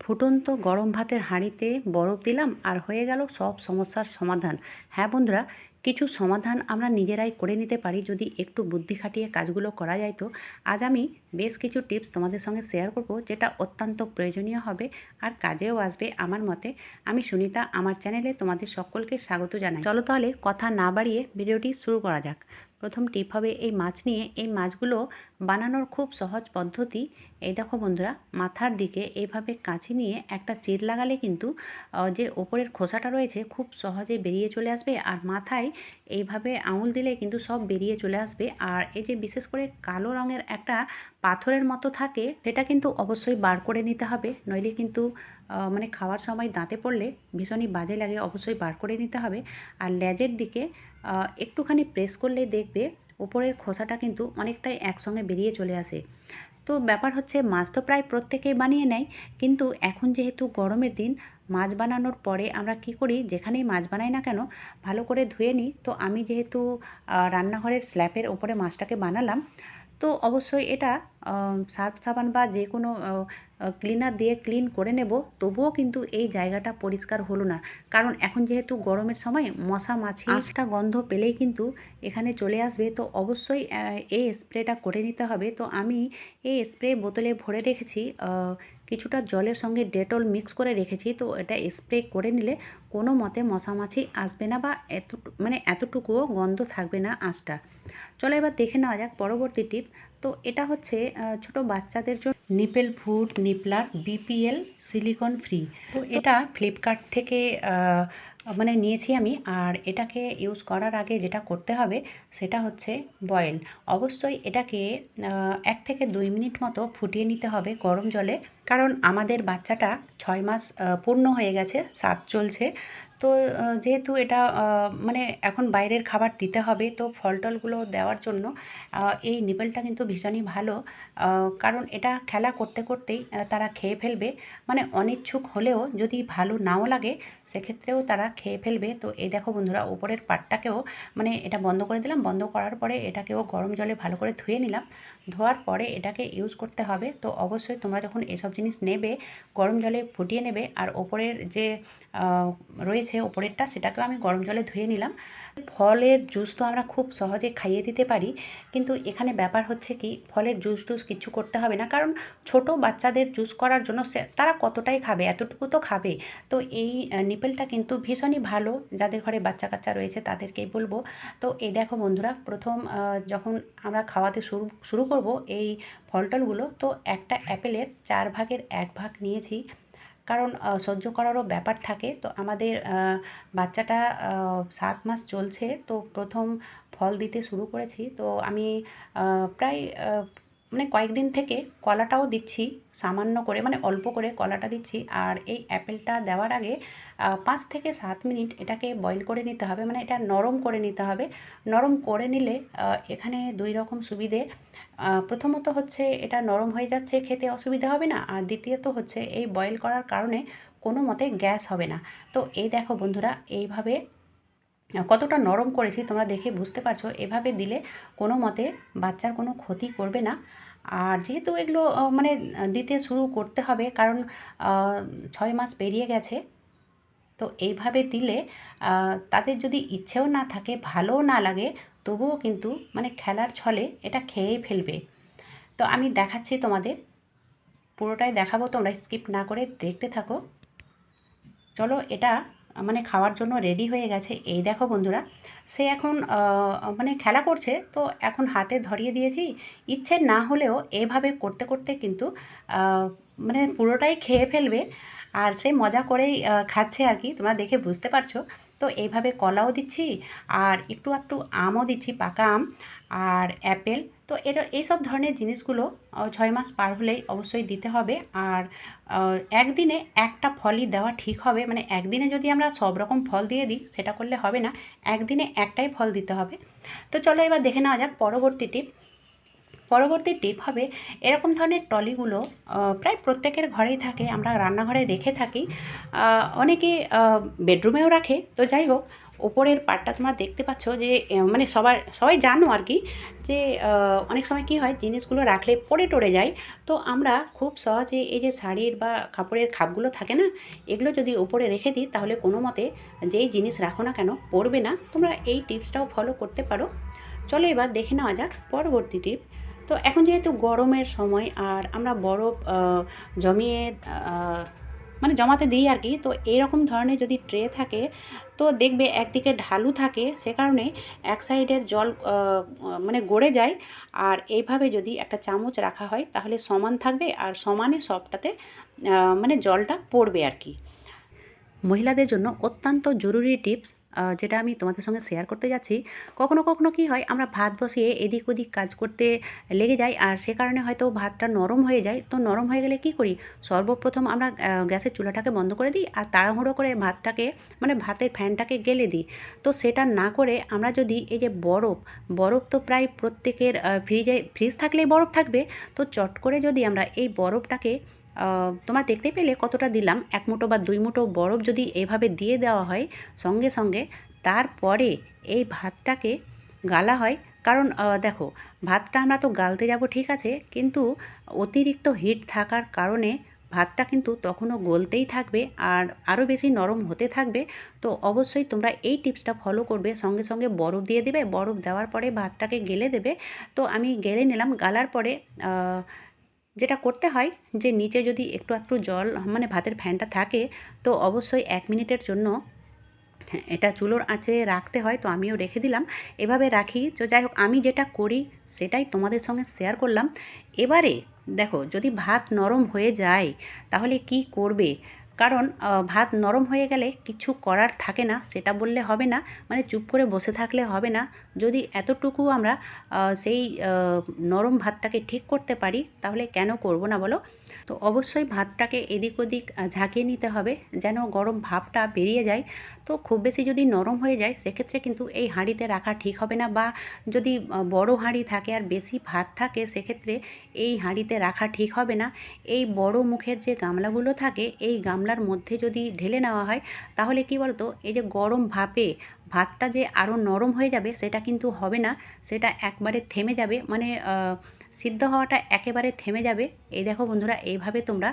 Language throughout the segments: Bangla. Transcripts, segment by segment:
ফুটন্ত গরম ভাতের হাঁড়িতে বরফ দিলাম আর হয়ে গেল সব সমস্যার সমাধান। হ্যাঁ বন্ধুরা, কিছু সমাধান আমরা নিজেরাই করে নিতে পারি যদি একটু বুদ্ধি খাটিয়ে কাজগুলো করা যায় তো। আজ আমি বেশ কিছু টিপস তোমাদের সঙ্গে শেয়ার করব যেটা অত্যন্ত প্রয়োজনীয় হবে আর কাজেও আসবে আমার মতে। আমি সুনিতা, আমার চ্যানেলে তোমাদের সকলকে স্বাগত জানাই। চলো তাহলে কথা না বাড়িয়ে ভিডিওটি শুরু করা যাক। প্রথম টিপ হবে এই মাছ নিয়ে। এই মাছগুলো বানানোর খুব সহজ পদ্ধতি। এই দেখো বন্ধুরা, মাথার দিকে এইভাবে কাঁচি নিয়ে একটা চির লাগালে কিন্তু যে ওপরের খোসাটা রয়েছে খুব সহজে বেরিয়ে চলে আসবে আর মাথায় এইভাবে আঙুল দিলে কিন্তু সব বেরিয়ে চলে আসবে। আর এই যে বিশেষ করে কালো রঙের একটা পাথরের মতো থাকে, সেটা কিন্তু অবশ্যই বার করে নিতে হবে। নইলে কিন্তু মানে খাওয়ার সময় দাঁতে পড়লে ভীষণই বাজে লাগে, অবশ্যই বার করে নিতে হবে। আর লেজের দিকে একটুখানি প্রেস করলেই দেখবে উপরের খোসাটা কিন্তু অনেকটাই একসঙ্গে বেরিয়ে চলে আসে। তো ব্যাপার হচ্ছে, মাছ তো প্রায় প্রত্যেকেই বানিয়ে নেয়, কিন্তু এখন যেহেতু গরমের দিন, মাছ বানানোর পরে আমরা কি করি, যেখানেই মাছ বানাই না কেন, ভালো করে ধুয়ে নিই। তো আমি যেহেতু রান্নাঘরের স্ল্যাপের ওপরে মাছটাকে বানালাম তো অবশ্যই এটা সার্ফ সাবান বা যে কোনো ক্লিনার দিয়ে ক্লিন করে নেব তবুও কিন্তু এই জায়গাটা পরিষ্কার হলো না। কারণ এখন যেহেতু গরমের সময় মশা মাছি আঁশটা গন্ধ পেলেই কিন্তু এখানে চলে আসবে। তো অবশ্যই এই স্প্রেটা করে নিতে হবে। তো আমি এই স্প্রে বোতলে ভরে রেখেছি কিছুটা জলের সঙ্গে ডেটল মিক্স করে রেখেছি। তো এটা স্প্রে করে নিলে কোনো মতে মশা মাছি আসবে না বা এত মানে এতটুকুও গন্ধ থাকবে না আঁচটা চলো এবার দেখে নেওয়া যাক পরবর্তী টিপ তো এটা হচ্ছে ছোট বাচ্চাদের জন্য নিপেল ফুড নিপলার বিপিএল সিলিকন ফ্রি তো এটা ফ্লিপকার্ট থেকে মানে নিয়েছি আমি। আর এটাকে ইউজ করার আগে যেটা করতে হবে, সেটা হচ্ছে বয়েল অবশ্যই এটাকে এক থেকে দুই মিনিট মতো ফুটিয়ে নিতে হবে গরম জলে। কারণ আমাদের বাচ্চাটা ছয় মাস পূর্ণ হয়ে গেছে সাত চলছে। তো যেহেতু এটা মানে এখন বাইরের খাবার দিতে হবে তো ফল টলগুলো দেওয়ার জন্য এই নিপেলটা কিন্তু ভীষণই ভালো। কারণ এটা খেলা করতে করতেই তারা খেয়ে ফেলবে। মানে অনিচ্ছুক হলেও যদি ভালো নাও লাগে সেক্ষেত্রেও তারা খেয়ে ফেলবে। তো এই দেখো বন্ধুরা উপরের পাটটাকেও মানে এটা বন্ধ করে দিলাম। বন্ধ করার পরে এটাকেও গরম জলে ভালো করে ধুয়ে নিলাম। ধোয়ার পরে এটাকে ইউজ করতে হবে। তো অবশ্যই তোমরা যখন এসব জিনিস নেবে গরম জলে ফুটিয়ে নেবে আর ওপরের যে আহ, রয়েছে ওপরেরটা, সেটাকেও আমি গরম জলে ধুয়ে নিলাম। ফলের জুস তো আমরা খুব সহজে খাইয়ে দিতে পারি, কিন্তু এখানে ব্যাপার হচ্ছে কি, ফলের জুস টুস কিছু করতে হবে না, কারণ ছোট বাচ্চাদের জুস করার জন্য তারা কতটাই খাবে, এতটুকু তো খাবে। তো এই নিপেলটা কিন্তু ভীষণই ভালো, যাদের ঘরে বাচ্চা কাচ্চা রয়েছে তাদেরকেই বলব। তো এই দেখো বন্ধুরা, প্রথম যখন আমরা খাওয়াতে শুরু শুরু করব এই ফল টলগুলো তো একটা অ্যাপেলের চার ভাগের এক ভাগ নিয়েছি। কারণ সহ্য করারও ব্যাপার থাকে। তো আমাদের বাচ্চাটা সাত মাস চলছে। তো প্রথম ফল দিতে শুরু করেছি। তো আমি প্রায় মানে কয়েকদিন থেকে কলাটাও দিচ্ছি, সামান্য করে মানে অল্প করে কলাটা দিচ্ছি। আর এই অ্যাপেলটা দেওয়ার আগে পাঁচ থেকে সাত মিনিট এটাকে বয়েল করে নিতে হবে মানে এটা নরম করে নিতে হবে। নরম করে নিলে এখানে দুই রকম সুবিধে। প্রথমত হচ্ছে এটা নরম হয়ে যাচ্ছে, খেতে অসুবিধা হবে না। আর দ্বিতীয়ত হচ্ছে এই বয়েল করার কারণে কোনো মতে গ্যাস হবে না। তো এই দেখো বন্ধুরা, এইভাবে কতটা নরম করেছি তোমরা দেখে বুঝতে পারছ। এভাবে দিলে কোনো মতে বাচ্চার কোনো ক্ষতি করবে না। আর যেহেতু এগুলো মানে দিতে শুরু করতে হবে, কারণ ছয় মাস পেরিয়ে গেছে, তো এইভাবে দিলে তাদের যদি ইচ্ছেও না থাকে, ভালোও না লাগে, তবুও কিন্তু মানে খেলার ছলে এটা খেয়েই ফেলবে। তো আমি দেখাচ্ছি তোমাদের, পুরোটাই দেখাবো, তোমরা স্কিপ না করে দেখতে থাকো। চলো, এটা মানে খাওয়ার জন্য রেডি হয়ে গেছে। এই দেখো বন্ধুরা, সে এখন মানে খেলা করছে, তো এখন হাতে ধরিয়ে দিয়েছি। ইচ্ছে না হলেও এভাবে করতে করতে কিন্তু মানে পুরোটাই খেয়ে ফেলবে। আর সে মজা করেই খাচ্ছে আর কি, তোমরা দেখে বুঝতে পারছ। তো এইভাবে কলাও দিচ্ছি, আর একটু একটু আমও দিচ্ছি, পাকা আম, আর অ্যাপেল। তো এটা এইসব ধরনের জিনিসগুলো ছয় মাস পার হলেই অবশ্যই দিতে হবে। আর একদিনে একটা ফলই দেওয়া ঠিক হবে। মানে একদিনে যদি আমরা সব রকম ফল দিয়ে দিই সেটা করলে হবে না। একদিনে একটাই ফল দিতে হবে। তো চলো এবার দেখে নেওয়া যাক পরবর্তী টিপ। পরবর্তী টিপ হবে এরকম ধরনের ট্রলিগুলো আহ, প্রায় প্রত্যেকের ঘরেই থাকে আমরা রান্নাঘরে রেখে থাকি। অনেকে বেডরুমেও রাখে। তো যাই হোক ওপরের পার্টটা তোমরা দেখতে পাচ্ছ যে মানে সবার, সবাই জানো আর কি যে অনেক সময় কি হয় জিনিসগুলো রাখলে পড়ে টরে যায়। তো আমরা খুব সহজে এই যে শাড়ির বা কাপড়ের খাপগুলো থাকে না, এগুলো যদি ওপরে রেখে দিই তাহলে কোনো মতে যেই জিনিস রাখো না কেন পড়বে না। তোমরা এই টিপসটাও ফলো করতে পারো। চলো এবার দেখে নেওয়া যাক পরবর্তী টিপ। তো এখন যেহেতু গরমের সময় আর আমরা বরফ জমিয়ে মানে জমাতে দিই আর কি। তো এইরকম ধরনের যদি ট্রে থাকে, তো দেখবে একদিকে ঢালু থাকে, সে কারণে এক সাইডের জল মানে গড়ে যায়। আর এইভাবে যদি একটা চামচ রাখা হয়, তাহলে সমান থাকবে আর সমানে সবটাতে মানে জলটা পড়বে আর কি। মহিলাদের জন্য অত্যন্ত জরুরি টিপস যেটা আমি তোমাদের সঙ্গে শেয়ার করতে যাচ্ছি, কখনো কখনো কি হয়, আমরা ভাত বসিয়ে এদিক ওদিক কাজ করতে লেগে যাই, আর সে কারণে হয়তো ভাতটা নরম হয়ে যায়। তো নরম হয়ে গেলে কি করি? সর্বপ্রথম আমরা গ্যাসের চুলাটাকে বন্ধ করে দিই, আর তাড়াহুড়ো করে ভাতটাকে মানে ভাতের ফ্যানটাকে গেলে দিই। তো সেটা না করে আমরা যদি এই যে বরফ বরফ তো প্রায় প্রত্যেকের ফ্রিজে ফ্রিজ থাকলেই বরফ থাকবে। তো চট করে যদি আমরা এই বরফটাকে তোমার দেখতে পেলে কতটা দিলাম? এক মুঠো বা দুই মুঠো বরফ যদি এভাবে দিয়ে দেওয়া হয় সঙ্গে সঙ্গে, তারপরে এই ভাতটাকে গালা হয়। কারণ দেখো, ভাতটা আমরা তো গালতে যাব, ঠিক আছে, কিন্তু অতিরিক্ত হিট থাকার কারণে ভাতটা কিন্তু তখনও গলতেই থাকবে আর আরও বেশি নরম হতে থাকবে। তো অবশ্যই তোমরা এই টিপসটা ফলো করবে, সঙ্গে সঙ্গে বরফ দিয়ে দেবে। বরফ দেওয়ার পরে ভাতটাকে গেলে দেবে। তো আমি গেলে নিলাম, গালার পরে যেটা করতে হয় যে নিচে যদি একটু একটু জল মানে ভাতের ফ্যানটা থাকে, তো অবশ্যই এক মিনিটের জন্য এটা চুলোর আঁচে রাখতে হয়। তো আমিও রেখে দিলাম, এভাবে রাখি। তো যাই হোক, আমি যেটা করি সেটাই তোমাদের সঙ্গে শেয়ার করলাম। এবারে দেখো, যদি ভাত নরম হয়ে যায়, তাহলে কি করবে? কারণ ভাত নরম হয়ে গেলে কিছু করার থাকে না, সেটা বললে হবে না। মানে চুপ করে বসে থাকলে হবে না। যদি এতটুকু আমরা সেই নরম ভাতটাকে ঠিক করতে পারি, তাহলে কেন করব না বলো? তো অবশ্যই ভাতটাকে এদিক ওদিক ঝাঁকিয়ে নিতে হবে, যেন গরম ভাবটা বেরিয়ে যায়। তো খুব বেশি যদি নরম হয়ে যায়, সেক্ষেত্রে কিন্তু এই হাঁড়িতে রাখা ঠিক হবে না, বা যদি বড় হাঁড়ি থাকে আর বেশি ভাত থাকে, সেক্ষেত্রে এই হাঁড়িতে রাখা ঠিক হবে না। এই বড় মুখের যে গামলাগুলো থাকে, এই গামলার মধ্যে যদি ঢেলে নেওয়া হয়, তাহলে কি বলতো, এই যে গরম ভাপে ভাতটা যে আরও নরম হয়ে যাবে, সেটা কিন্তু হবে না। সেটা একবারে থেমে যাবে মানে সিদ্ধ হওয়াটা একেবারে থেমে যাবে। এই দেখো বন্ধুরা, এইভাবে তোমরা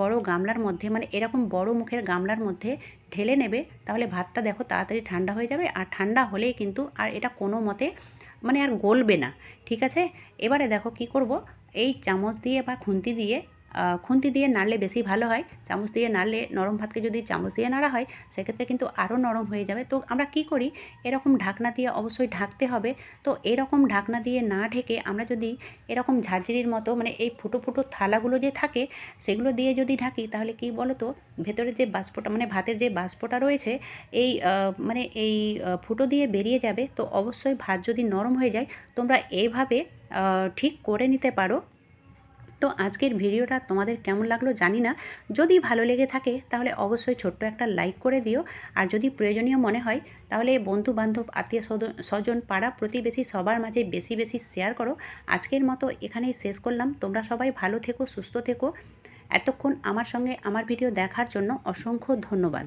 বড় গামলার মধ্যে মানে এরকম বড় মুখের গামলার মধ্যে ঢেলে নেবে, তাহলে ভাতটা দেখো তাড়াতাড়ি ঠান্ডা হয়ে যাবে। আর ঠান্ডা হলেই কিন্তু আর এটা কোনো মতে মানে আর গলবে না। ঠিক আছে? এবারে দেখো কি করব, এই চামচ দিয়ে বা খুন্তি দিয়ে খুন্তি দিয়ে নাড়লে বেশি ভালো হয়। চামচ দিয়ে নাড়লে নরম ভাতকে যদি চামচ দিয়ে নাড়া হয়, সেক্ষেত্রে কিন্তু আরও নরম হয়ে যাবে। তো আমরা কি করি? এরকম ঢাকনা দিয়ে অবশ্যই ঢাকতে হবে। তো এরকম ঢাকনা দিয়ে না ঢেকে আমরা যদি এরকম ঝাঁঝরির মতো মানে এই ফুটো ফুটো থালাগুলো যে থাকে, সেগুলো দিয়ে যদি ঢাকি, তাহলে কি বলো তো ভেতরে যে বাষ্পটা মানে ভাতের যে বাষ্পটা রয়েছে, এই মানে এই ফুটো দিয়ে বেরিয়ে যাবে। তো অবশ্যই ভাত যদি নরম হয়ে যায়, তোমরা এইভাবে ঠিক করে নিতে পারো। তো আজকের ভিডিওটা তোমাদের কেমন লাগল জানি না। যদি ভালো লেগে থাকে তাহলে অবশ্যই ছোট্ট একটা লাইক করে দিও। আর যদি প্রয়োজনীয় মনে হয় তাহলে বন্ধু বান্ধব আত্মীয় স্বজন, পাড়া প্রতিবেশী সবার মাঝে বেশি বেশি শেয়ার করো। আজকের মতো এখানেই শেষ করলাম। তোমরা সবাই ভালো থেকো, সুস্থ থেকো। এতক্ষণ আমার সঙ্গে আমার ভিডিও দেখার জন্য অসংখ্য ধন্যবাদ।